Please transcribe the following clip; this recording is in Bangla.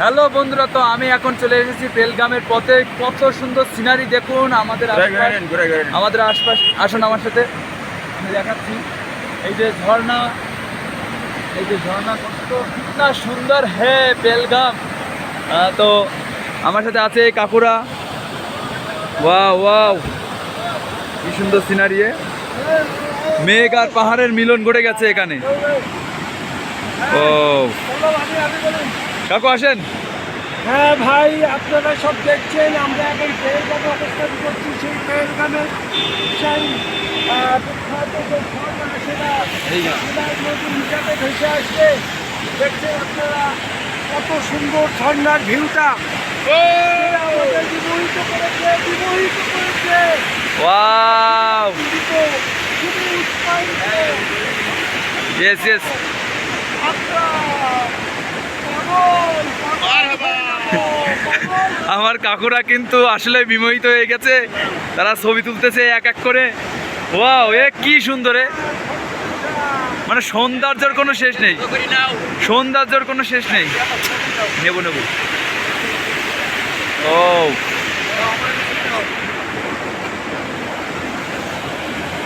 হ্যালো বন্ধুরা তো আমি এখন চলে এসেছি বেলগামের পথে। কত সুন্দর সিনারি দেখুন আমাদের আমাদের আশপাশ আসুন আমার সাথে। আমি দেখাচ্ছি। এই যে ঝর্ণা। এই যে ঝর্ণা কত সুন্দর হে বেলগাম। তো আমার সাথে আছে কাকুরা। Wow wow. কি সুন্দর সিনারি মেঘ আর পাহাড়ের মিলন ঘটে গেছে এখানে। ও। কাকু আসেন। হ্যাঁ ভাই আপনারা সব দেখছেন আমরা এখন পেয়েগ্রামে অবস্থান করছি সেই পেয়েগ্রামে সেই বিখ্যাত যে সেটা নদী নিচাতে ভেসে আসছে। দেখছেন আপনারা কত সুন্দর ঝর্ণার ভিউটা। আমাদের বিমোহিত করেছে বিমোহিত করেছে। খুবই উৎসাহিত আমার কাকুরা কিন্তু আসলে বিমোহিত হয়ে গেছে। তারা ছবি তুলতেছে এক এক করে। ওয়াও, এ কি সুন্দরে মানে সৌন্দর্যর কোনো শেষ নেই। সৌন্দর্যর কোনো শেষ নেই। নেব নেব।